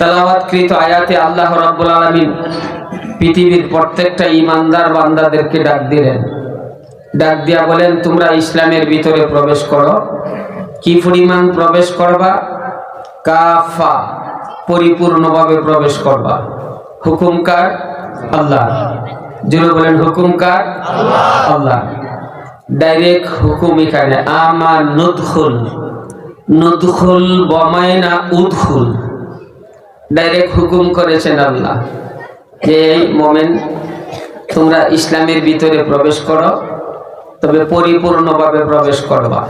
তালাবাদকৃত আয়াতে আল্লাহ রাব্বুল আলামিন পৃথিবীর প্রত্যেকটা ইমানদার বান্দাদেরকে ডাক দিলেন। ডাক দিয়া বলেন, তোমরা ইসলামের ভিতরে প্রবেশ করো। কি পরিমাণ প্রবেশ করবা? কাফা, পরিপূর্ণভাবে প্রবেশ করবা। হুকুমকার আল্লাহ। যিনি বলেন হুকুমকার আল্লাহ। ডাইরেক্ট হুকুম এখানে আমার নুদখুল নুদখুল বমায়না উদখুল। ডাইরেক্ট হুকুম করেছেন আল্লাহ যে মোমেন, তোমরা ইসলামের ভিতরে প্রবেশ করো, তবে পরিপূর্ণভাবে প্রবেশ করবা।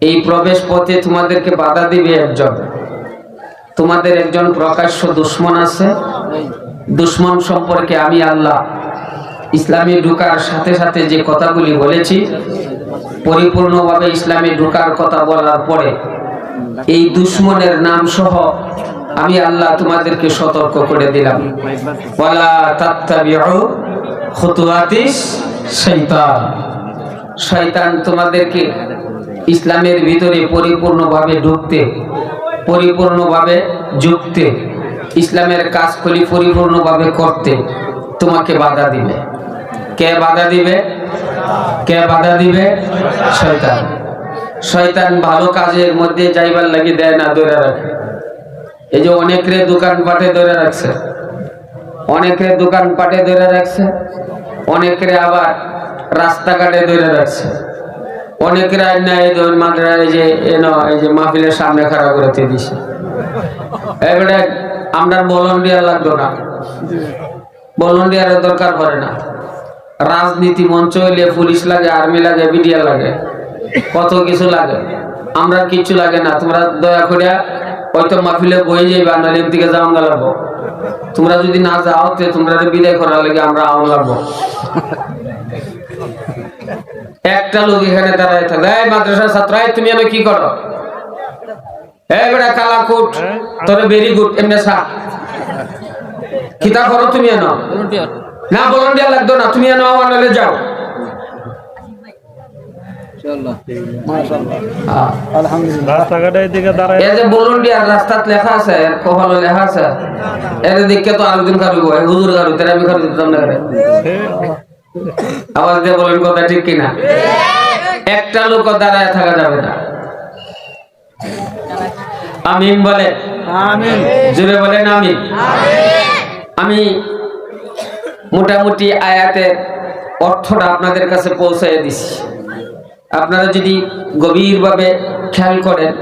এই প্রবেশ পথে তোমাদেরকে বাধা দিবে একজন। তোমাদের একজন প্রকাশ্য দুশ্মন আছে। দুশ্মন সম্পর্কে আমি আল্লাহ ইসলামে ঢুকার সাথে সাথে যে কথাগুলি বলেছি, পরিপূর্ণভাবে ইসলামে ঢুকার কথা বলার পরে এই দুশ্মনের নাম সহ আমি আল্লাহ তোমাদেরকে সতর্ক করে দিলাম। ওয়ালা শয়তান তোমাদেরকে ইসলামের ভিতরে পরিপূর্ণভাবে ঢুকতে, পরিপূর্ণভাবে যুক্তে, ইসলামের কাজগুলি পরিপূর্ণভাবে করতে তোমাকে বাধা দিবে। কে বাধা দিবে? কে বাধা দিবে? শয়তান। শয়তান ভালো কাজের মধ্যে যাইবার লাগি দেয় না ধরে রাখে। এই যে অনেকরে দোকান পাটে ধরে রাখছে অনেকে দোকান পাটে ধরে রাখছে, অনেকরে আবার রাস্তাঘাটে ধরে রাখছে। অনেকের যে মাহফিলের সামনে খাড়া করতে দিছে। এবারে আমরা ভলন্টিয়ার লাগতো না। ভলন্টিয়ারের দরকার পড়ে না। রাজনীতি মঞ্চ হইলে পুলিশ লাগে, আর্মি লাগে, বিডিআর লাগে, কত কিছু লাগে। আমরা কিচ্ছু লাগে না। তোমরা দয়া করে হয়তো মাহফিলে বই যাইবা নাহলে দিকে যাওয়া লাগবো। তোমরা যদি না যাও তে তোমরা বিদায় করার লাগে আমরা আউন লাগবো। একটা লোক এখানে দাঁড়ায় থাকে এই মাদ্রাসার ছাত্র এই তুমি আমি কি করো? এই বেটা কালাকুট তোরে ভেরি গুড এমনি সা কিতা করো তুমি এনো। না ভলান্টিয়ার লাগতো না তুমি এনো আমার যাও। আওয়াজ দিয়ে বলেন কথা ঠিক কিনা? একটা লোক দাঁড়ায় থাকা যাবে না। আমিন বলে জুড়ে বলেন আমিন। আমি মোটামুটি আয়াতের অর্থটা আপনাদের কাছে পৌঁছায় দিছি। আপনারা যদি গভীরভাবে খেয়াল করেন,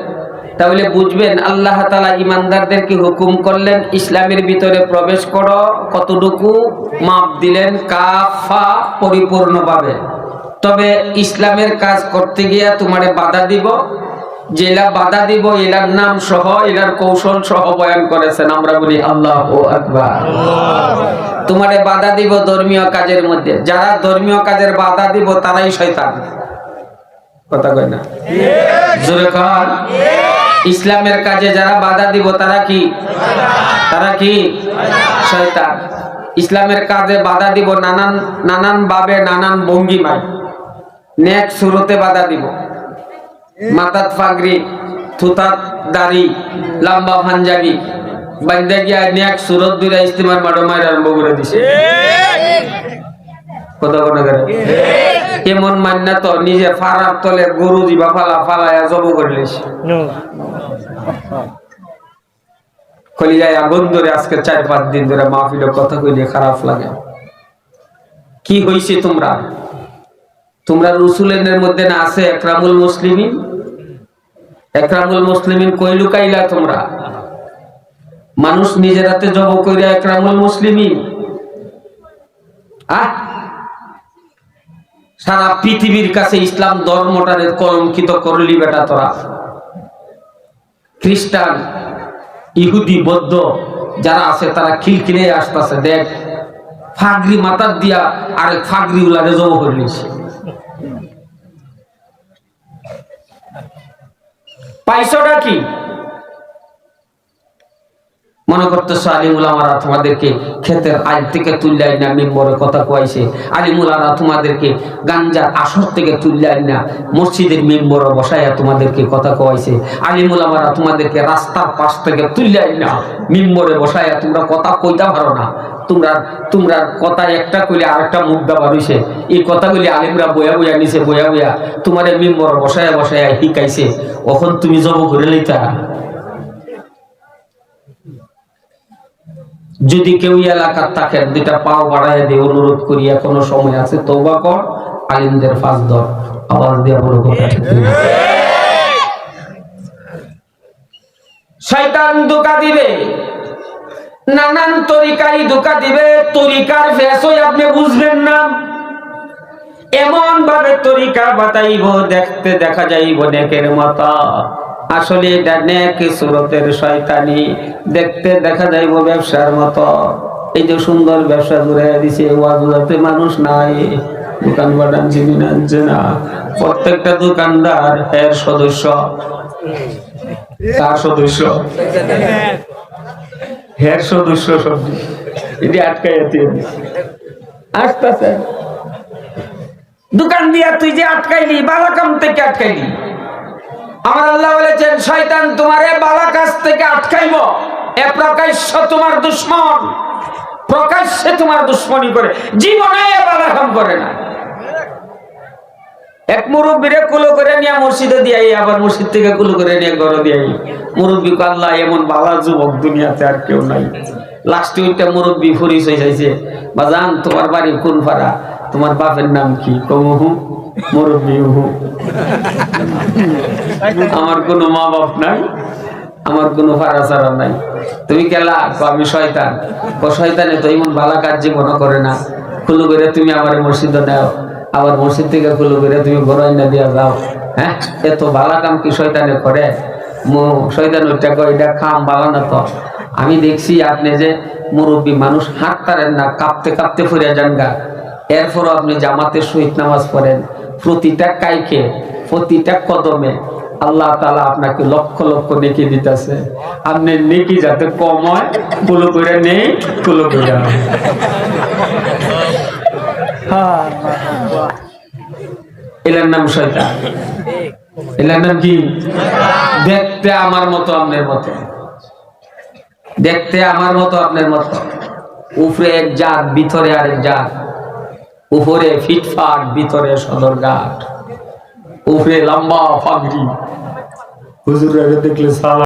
তাহলে বুঝবেন আল্লাহ তালা ইমানদারদেরকে হুকুম করলেন, ইসলামের ভিতরে প্রবেশ করো, কতটুকু মাপ দিলেন, কাফা পরিপূর্ণভাবে। তবে ইসলামের কাজ করতে গিয়া তোমারে বাধা দিব জেলা বাধা দিব, এলার নাম সহ, এলার কৌশল সহ বয়ান করেছেন, আমরা বলি আল্লাহ ও আকবার। তোমারে বাধা দিব ধর্মীয় কাজের মধ্যে। যারা ধর্মীয় কাজের বাধা দিব, তারাই শয়তান। কথা কয় না। জোরে কর ইসলামের কাজে যারা বাধা দিব তারা কি? তারা কি? শয়তান। ইসলামের কাজে বাধা দিব নানান নানান ভাবে নানান ভঙ্গিমায়। নেক সুরতে বাধা দিব। মাথাত ফাগরি থুতাত দাড়ি লম্বা পাঞ্জাবি বাইন্দা গিয়া নেক সুরত দুইরা ইস্তেমার মাডো মায়ের আরম্ভ করে দিছে। কথা কথা করে এমন মান্না তো নিজে ফারার তলে গরু দিবা ফালা ফালায়া জব করলিস আগুন ধরে আজকে চার পাঁচ দিন ধরে মাহফিলের কথা কইলে খারাপ লাগে। কি হইছে তোমরা? তোমরা রসুলের মধ্যে না আছে একরামুল মুসলিমিন? একরামুল মুসলিমিন কই লুকাইলা তোমরা? মানুষ নিজের হাতে জব কইরা একরামুল মুসলিমিন? আহ? সারা পৃথিবীর কাছে ইসলাম ধর্মটারে কলঙ্কিত করলি বেটা তোরা। খ্রিস্টান, ইহুদি, বৌদ্ধ যারা আছে, তারা খিলখিলে আসতেছে, দেখ, ফাগরি মাথার দিয়া আরেক ফাগরি উলারে জব করলিস পাইছটা কি? মনে করতেছো আলিমুলামারা তোমাদেরকে ক্ষেতের আইল থেকে তুললাই না মেম্বরে কথা কয়াইছে আলিমুলারা তোমাদেরকে গাঞ্জার আসর থেকে তুললাই না, মসজিদের মেম্বরে বসাইয়া তোমাদেরকে কথা কয়াইছে আলিমুলামারা তোমাদেরকে রাস্তার পাশ থেকে তুললাই না, মেম্বরে বসাইয়া তোমরা কথা কইতা পারো না। তোমরা তোমরা কথা একটা কইলে আরেকটা মুখ দাবার হইছে। এই কথাগুলি আলিমরা বয়া বয়া নিছে বয়া বয়া তোমার মেম্বর বসায়া বসায়া শিকাইছে কখন তুমি জব করে লইতা। যদি কেউ এলাকার থাকেন দুটা পাও বাড়ায় দিয়ে অনুরোধ করি এখনও সময় আছে তৌবা কর, আলিমদের ফাঁস ধর, আওয়াজ দিয়ে না। শয়তান ধোকা দিবে, নানান তরিকাই ধোকা দিবে, তরিকার ফেসই আপনি বুঝবেন না এমন ভাবে তরিকা বাতাইব, দেখতে দেখা যাইব নেকের মাতা আসলে এটা নেক সুরতের শয়তানি। দেখতে দেখা যাইব ব্যবসার মতো। এই যে সুন্দর ব্যবসা জুড়ে দিছে ওয়াজুলাতে মানুষ নাই। দোকান বাটান চিনি আনছে না। প্রত্যেকটা দোকানদার এর সদস্য। তার সদস্য। হের সদস্য সবজি। এটি আটকাই আসতেছে। দোকান দিয়া তুই যে আটকাইলি, বালাকাম থেকে আটকাইলি। আমার আল্লাহ বলেছেন, শয়তান তোমারে বালা কাছ থেকে আটকাইব। এ প্রকাশ্য তোমার দুশ্মন। প্রকাশ্যে তোমার দুশ্মনী করে। জীবনে এ বালাকাম করে না। এক মুরব্বীরে কুলো করে নিয়ে মসজিদে দিয়াই, আবার মসজিদ থেকে কুলো করে নিয়ে ঘরে দিয়াই। মুরব্বী আল্লাহ, এমন বালা যুবক দুনিয়াতে আর কেউ নাই। লাস্টে ওইটা মুরব্বী ফুরিস হয়ে যাইছে। বাজান, তোমার বাড়ি কোন পাড়া? তোমার বাপের নাম কি? কমহু মুরব্বী আমার কোনো মা বাপ নাই, আমার কোনো ফাড়া ছাড়া নাই। তুমি কেলা? আমি শয়তান। ও শয়তানে তো এমন বালা কাজ জীবন করে না। খুলু করে তুমি আমার মসজিদে দাও আবার মসজিদ থেকে খুলু করে তুমি ঘর না দিয়া যাও। হ্যাঁ? এত বালা কাম কি শয়তানে করে? মো, শয়তান ওইটা এটা খাম বালা না তো। আমি দেখছি আপনি যে মুরব্বী মানুষ হাঁট তারেন না, কাঁপতে কাঁপতে ফুরে যান গা। এরপরও আপনি জামাতের সহিত নামাজ পড়েন, প্রতিটা কাইকে প্রতিটা কদমে আল্লাহ তালা আপনাকে লক্ষ লক্ষ নেকি দিতেছে। আপনি নেকি যাতে কম হয়, কুলো করে নেই, কুলো করে। এলার নাম শয়তান। এলার নাম কি? দেখতে আমার মতো আপনার মতো। দেখতে আমার মতো আপনার মতো। উপরে এক জাত, ভিতরে আরেক জাত। উপরে ফিটফাট ভিতরে সদরঘাট। উপরে লম্বা ফাগরি হুজুর দেখলে সালা